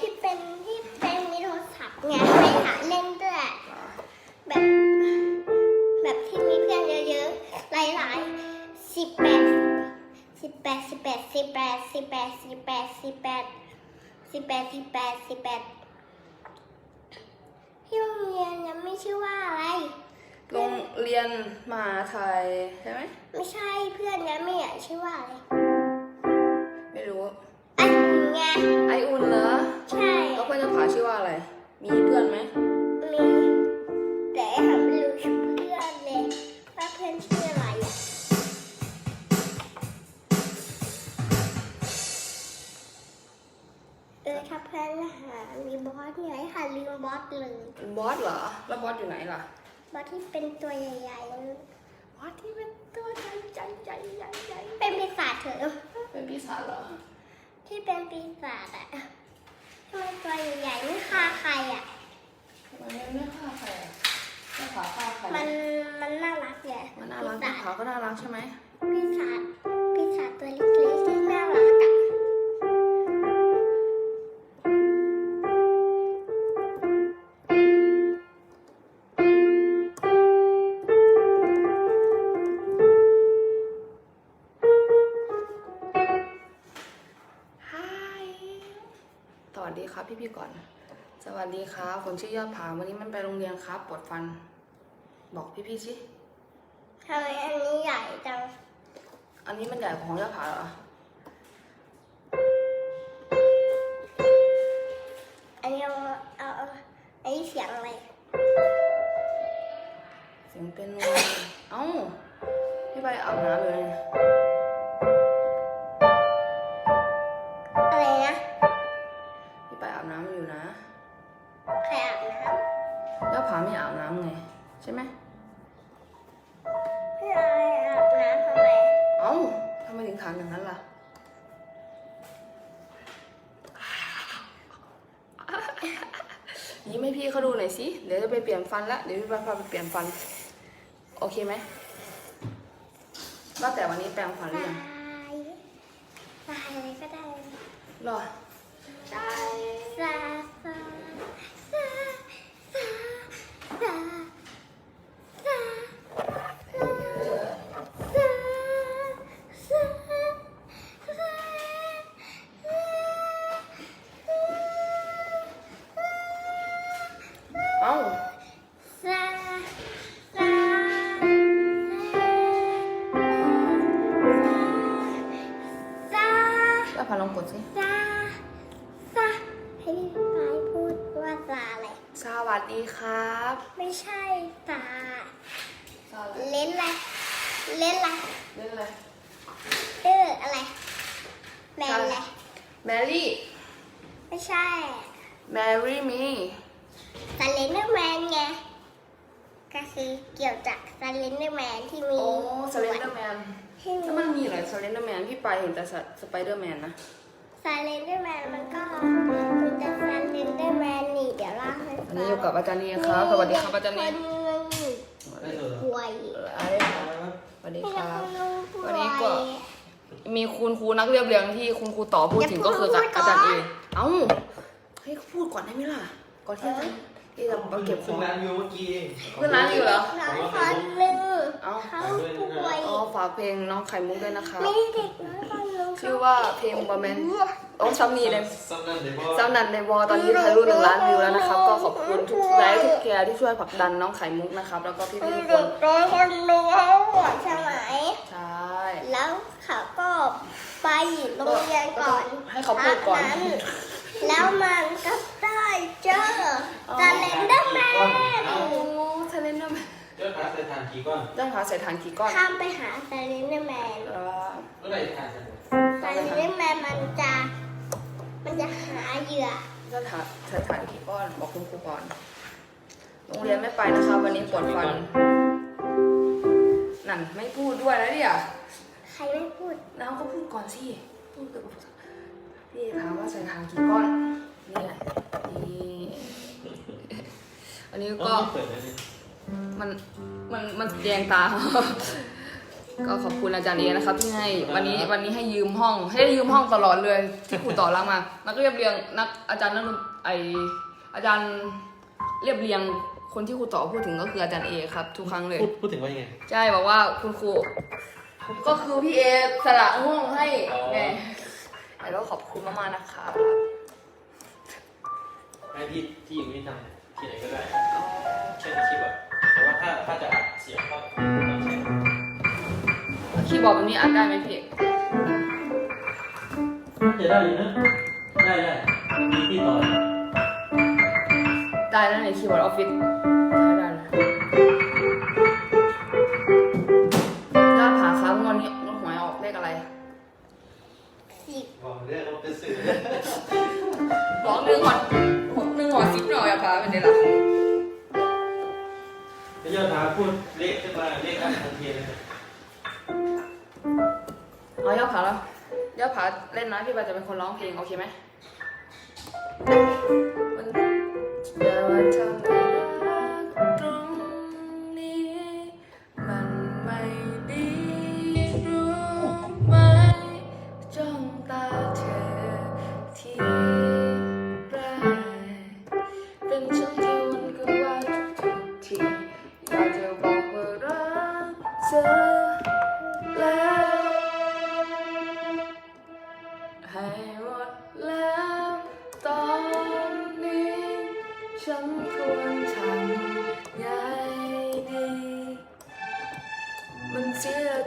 ที่เป็นที่เป็นมีโทรศัพท์ไงให้หาเล่นด้วยแบบ แบบที่มีเพื่อนเยอะๆ หลายๆสิบแปดสิบแปดสิบแปดสิบแปดสิบแปดสิบแปดสิบแปดสิบแปดสิบแปดสิบแปดที่โรงเรียนยังไม่ชื่อว่าอะไรโรงเรียนมหาไทยใช่ไหมไม่ใช่เพื่อนยังไม่อยากชื่อว่าอะไรไม่รู้อัน ไง ไออุ่นเหรอใช่ แล้วเพื่อนจะผาชื่อว่าอะไร มีเพื่อนไหม มี แต่หาไม่รู้ชื่อเพื่อนเลยว่าเพื่อนชื่ออะไรอะเออถ้าเพื่อนหามีบอสไงหาลืมบอสเลยเป็นบอสเหรอ แล้วบอสอยู่ไหนล่ะ บอสที่เป็นตัวใหญ่ๆนั้นบอสที่เป็นตัวใหญ่ใหญ่ใหญ่ใหญ่ใหญ่เป็นปีศาจเถอะเป็นปีศาจเหรอ ที่เป็นปีศาจอะทำไมตัวใหญ่ๆไม่ฆ่าใครอะทำไมมันไม่ฆ่าใครอะไม่ผาฆ่าใครมันมันน่ารักไงมันน่ารักปีพี่ศาจผาก็น่ารักใช่ไหมปีศาจปีศาจตัวเล็กๆ สวัสดีครับผมชื่อยอดผาวันนี้มันไปโรงเรียนครับปวดฟัน บอกพี่พี่ๆสิทำไมอันนี้ใหญ่จัง อันนี้มันใหญ่กว่าของยอดผาเหรอ อย่างนั้นล่ะ ยิ้มให้พี่เขาดูหน่อยสิ เดี๋ยวจะไปเปลี่ยนฟันละเดี๋ยวพี่ไปพาไปเปลี่ยนฟัน โอเคไหมว่าแต่วันนี้แปรงฟันหรือยังตายอะไรก็ได้หรอซาซาซาซาซาซา ไม่ใช่ซาสวัสดีเล่นอะไรเล่นอะไรเล่นอะไรเอออะไรแมนอะไรแมรี่ไม่ใช่แมรี่มีซาเลนเดอร์แมนไงก็คือเกี่ยวจากซาเลนเดอร์แมนที่มีโอ้สเลนเดอร์แมนที่มีแล้วมันมีเหรอสเลนเดอร์แมนพี่ไปเห็นแต่สไปเดอร์แมนนะซาเลนเดอร์แมนมันก็มันจะซาเลนเดอร์ นนี้อยู่กับอาจารย์นีครับ สวัสดีครับอาจารย์นีคนหนึ่งได้เออป่วยอะไรสวัสดีมีคแต่รับคนหนึ่งป่ววันนี้ยก็มีคุณครูนักเรียบเรียงที่คุณครูต่อพูดถึงอย่าก็คือพูดก่อนอาจารย์เอเอ้าให้เขาพูดก่อนได้ไหมล่ะ ก่อนที่จะที่จะมาเก็บขขึ้อนงร้านวิวเมื่อกี้ขึ้นร้านอยู่เหรอน้อยคนหนึ่งเอ้าเขาป่วยอ๋อฝากเพลงน้องไข่มุกด้วยนะคะมีเด็กน้อยคนหนึ่ง ชื่อว่าเพลงบอมแมนโอ้ซัมนี่เลยซ้ำนั่นเดี๋ยวเจ้านันในวอตอนนี้ทะลุหนึ่งล้านวิวแล้วนะครับ ก็ขอบคุณทุกไลค์ทุกแชร์ที่ช่วยผลักดันน้องไข่มุกนะครับ แล้วก็พี่มีๆทุกคเด็นกน้อยคนหนึ่งเขาป่วยใช่ไหมใช่แล้วเขาก็ไปโรงเรียนก่อนให้เขาพูดก่อนพันั้นแล้วมันก็ได้เจอซาเลนเดอร์แมนโอ้ทะเลนเดอร์แมนเจ้าขาใส่ทานกี่ก้อนเรื่องหาใส่ฐานกี่ก้อนข้ามไปหาซาเลนเดอร์แมนเออเมื่อไหร่ทาน อเรื่องฐานใส่ฐานกี่ก้อนบอกคุณครูก่อน โรงเรียนไม่ไปนะครับวันนี้ปวดฟัน นั่นไม่พูดด้วยนะเนี่ยใครไม่พูดน้องก็พูดก่อนสิพูดกับพี่ถามว่าใส่ฐานกี่ก้อน นี่ไงนี่อันนี้ก็ก็เปิดเลยมัน มัน มันแยงตา ก็ขอบคุณอาจารย์เอนะครับที่ให้วันนี้วันนี้ให้ยืมห้อง ให้ยืมห้องตลอดเลยที่ครูต่อรักมานักเรียบเรียงนักอาจารย์นักดนไออาจารย์เรียบเรียงคนที่ครูต่อพูดถึงก็คืออาจารย์เอครับทุกครั้งเลยพูดพูดถึงว่ายังไงใช่บอกว่าคุณครูก็คือพี่เอสละห้องให้อ๋อไงแล้วขอบคุณมากๆนะคะให้ที่ที่อยู่นี่ทำที่ไหนก็ได้ คีย์บอร์ดแบบนี้อัดได้ไหมพี่จะได้อยู่นะ ได้ได้มีที่ต่อได้แล้วในคีย์บอร์ดออฟฟิศใช้ได้นะถ้าผ่าค้างวันนี้หวยออกเลขอะไรสิบบอกเรื่องว่าเป็นสื่อร้องหนึ่งหอดหนึ่งหอดซิปหน่อยอะค่ะเป็นไงล่ะจะยอดมาพูดเลขขึ้นมาเลขอันทันทีเลยนะเอาย่อ ผาแล้วย่อผาเล่นนะพี่ปาจะเป็นคนร้องเพลงโอเคไหมมันอย่ามาทำ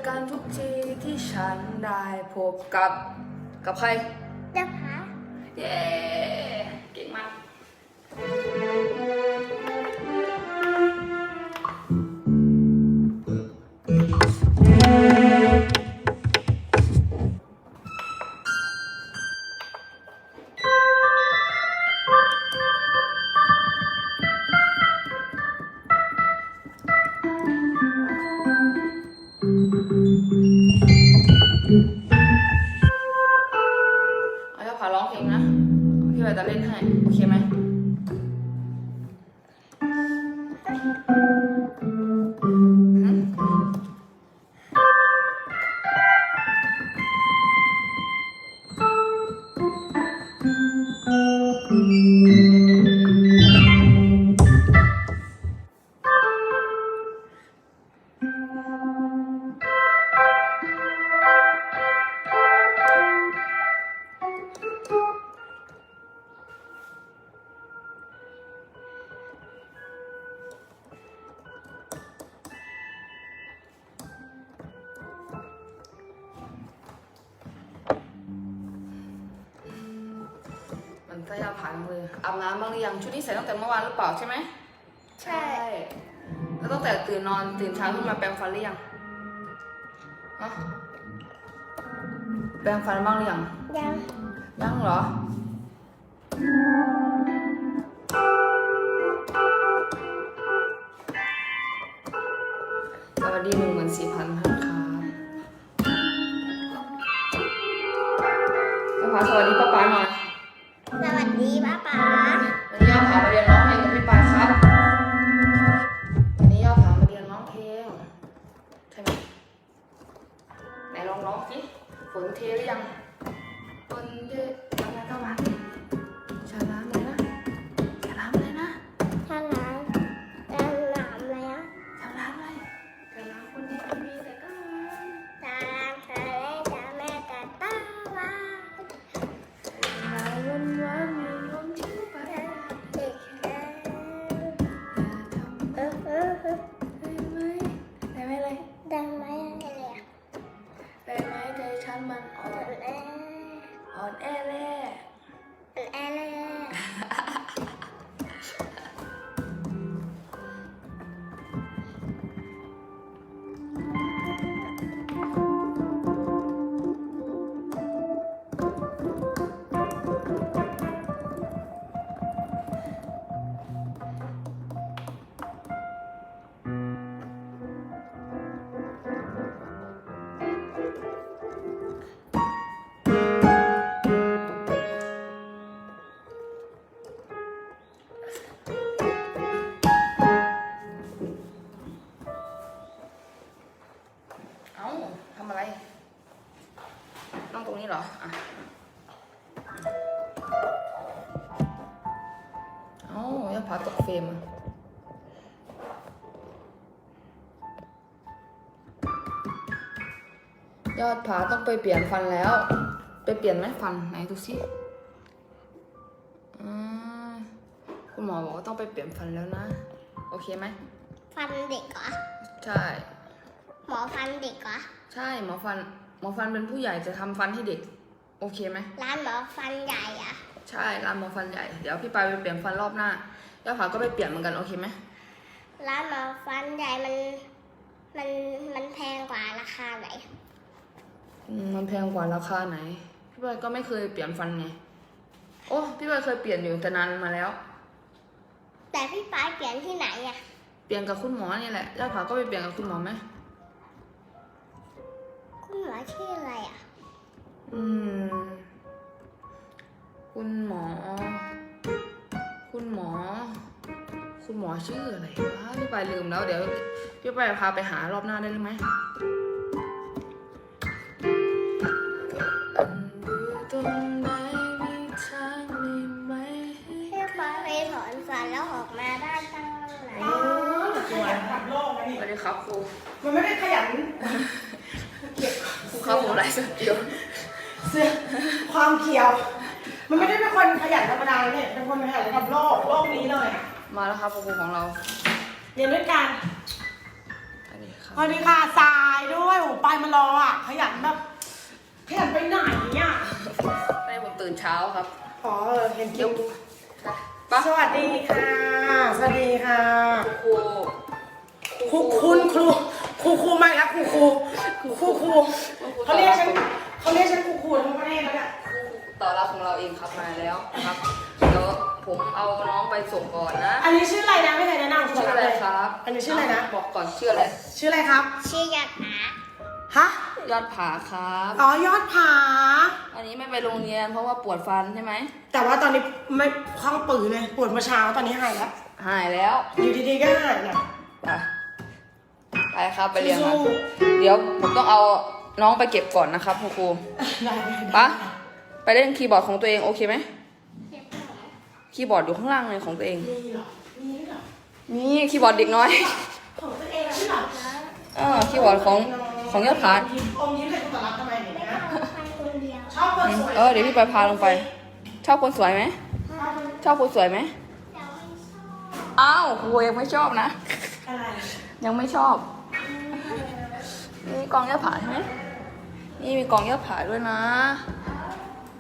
การทุกทีที่ฉันได้พบกับกับใคร เจ้าคะเย้ เก่งมาก มันใส่ยาผ่านเลยอาบน้ำบ้างหรือยังชุดนี้ใส่ตั้งแต่เมื่อวานหรือเปล่าใช่ไหมใช่ แล้วตั้งแต่ตื่นนอนตื่นเช้าขึ้นมาแปรงฟันหรือยังฮะแปรงฟันบ้างหรือยังยังยังเหรอสวัสดีหนึ่งหมื่นสี่พันท่านครับป้าผาสวัสดีป้าป๋าหน่อยสวัส ดีป้าป๋าวันนี้ย่าผามาเรียนร้องเพลงกับพี่ปายครับ วันนี้ย่าผามาเรียนร้องเพลงใช่ไหมไหนลองร้องสิฝนเทหรือยัง ฟรมอะยอดผาต้องไปเปลี่ยนฟันแล้ว ไปเปลี่ยนไหมฟันไหนดูสิอ่าคุณหมอบอกว่าต้องไปเปลี่ยนฟันแล้วนะ โอเคไหม ฟันเด็กเหรอ ใช่ หมอฟันเด็กเหรอ ใช่ หมอฟัน หมอฟันเป็นผู้ใหญ่จะทำฟันให้เด็ก โอเคไหม ร้านหมอฟันใหญ่อะใช่ ร้านหมอฟันใหญ่ เดี๋ยวพี่ปายไปเปลี่ยนฟันรอบหน้า แล้วผาก็ไปเปลี่ยนเหมือนกันโอเคไหมร้านหมอฟันใหญ่มันมันมันแพงกว่าราคาไหนอืมมันแพงกว่าราคาไหน พี่ปายก็ไม่เคยเปลี่ยนฟันไง โอ้พี่ปายเคยเปลี่ยนอยู่แต่นานมาแล้ว แต่พี่ปายเปลี่ยนที่ไหนอะเปลี่ยนกับคุณหมอนี่แหละแล้วผาก็ไปเปลี่ยนกับคุณหมอไหมคุณหมอชื่ออะไรอะอืม คุณหมอ คุณหมอ คุณหมอชื่ออะไรวะพี่ปายลืมแล้วเดี๋ยวพี่ปายพาไปหารอบหน้าได้หรือไหมตรงไหนมีทางมีไหมพี่ปายไปถอนฟันแล้วออกมาได้ตั้งไหนอ๋อขยันขับโลกนะสนี่วัสดีครับครูมันไม่ได้ขยันครูครับผมไลฟ์สดอยู่เสื้อความเขียว มันไม่ได้เป็นคนขยันธรรมดาเนี่ยเป็นคนขยันกับโลกโลกนี้เลยอะมาแล้วครับครูของเรา เรียนด้วยกันอันนี้ครับสวัสดีค่ะสายด้วยโอ้ไปมารออะขยันแบบขยันไปไหนเนี่ยไม่ได้ผมตื่นเช้าครับอ๋อเออเห็นคิวปะสวัสดีค่ะ สวัสดีค่ะครูครูคุณครูครูครูไม่ละครูครูครูครูเขาเรียกฉันเขาเรียกฉันครูครูทั้งประเทศแล้วเนี่ย ต่อรับของเราเองครับมาแล้วนะครับเดี๋ยวผมเอาน้องไปส่งก่อนนะอันนี้ชื่ออะไรนะไม่เคยแนะนำชื่ออะไรครับ อันนี้ชื่ออะไรนะ บอกก่อนชื่ออะไรชื่ออะไรครับ ชื่อยาหาฮะยอดผาครับอ๋อยอดผา อันนี้ไม่ไปโรงเรียนเพราะว่าปวดฟันใช่ไหมแต่ว่าตอนนี้ไม่คล่องปือเลยปวดเมื่อเช้าตอนนี้หายแล้วหายแล้วอยู่ดีๆก็หายนะไปไปครับไปเรียนกันสู้เดี๋ยวผมต้องเอาน้องไปเก็บก่อนนะครับครูครูๆได้ได้ปะ ไปเล่นคีย์บอร์ดของตัวเองโอเคไหมคีย์บอร์ดอยู่ข้างล่างเลยของตัวเอง มีเหรอมีเหรอนี่คีย์บอร์ดเด็กน้อย ของตัวเองเหรอเออคีย์บอร์ดของของยอดผาอมยิ้มเลยคุณตาลับทำไมเนี่ยนะไปคนเดียวชอบคนสวยเออเดี๋ยวพี่ไปพาลงไป ชอบคนสวยไหมชอบคนสวยไหมแต่ไม่ชอบอ้าวครูยังไม่ชอบนะอะไรยังไม่ชอบ นี่กองยอดผาใช่ไหมนี่มีกองยอดผาด้วยนะไ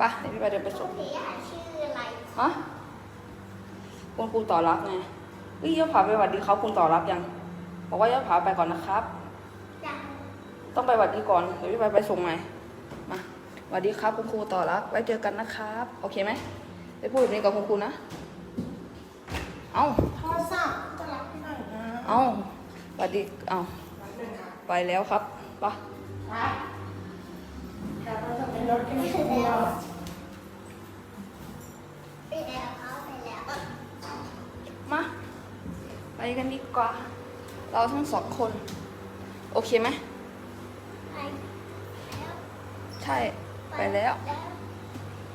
ปะเดี๋ยวพี่ไปเดินไปส่งพี่อะชื่ออะไรฮะคุณครูต่อรับไงเฮ้ยยอดผาไปหวัดดีเขาคุณต่อรับยัง บอกว่ายอดผาไปก่อนนะครับจังต้องไปหวัดดีก่อน เดี๋ยวพี่ไปไปส่งใหม่มาหวัดดีครับคุณครูต่อรับไว้เจอกันนะครับ โอเคไหมไปพูดแบบนี้กับคุณครูนะ เอ้าโทรศัพท์จะรับที่ไหนนะ เอ้าหวัดดีเอ้ารับหนึ่งค่ะไปแล้วครับไปะครับแต่เราจะเป็นรถที่ไม่ถูกเราไปแล้วเขาไปแล้ว มา ไป กันดีกว่า เราทั้งสองคน โอเคไหมไปแล้วใช่ไปแล้ว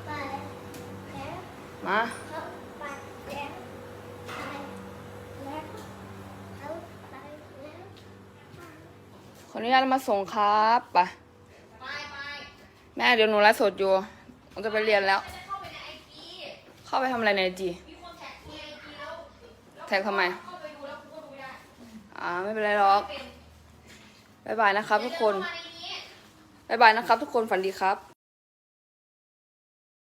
ไปแล้วมาเขาไปแล้วไปแล้วเขาไปแล้วขออนุญาตมาส่งครับไปแม่เดี๋ยวหนูไลฟ์สดอยู่ผมจะไปเรียนแล้ว เข้าไปทำอะไรในไอจีแท็กทำไม อ่าไม่เป็นไรหรอกบายบายนะครับทุกคนบายบายนะครับทุกคนฝันดีครับ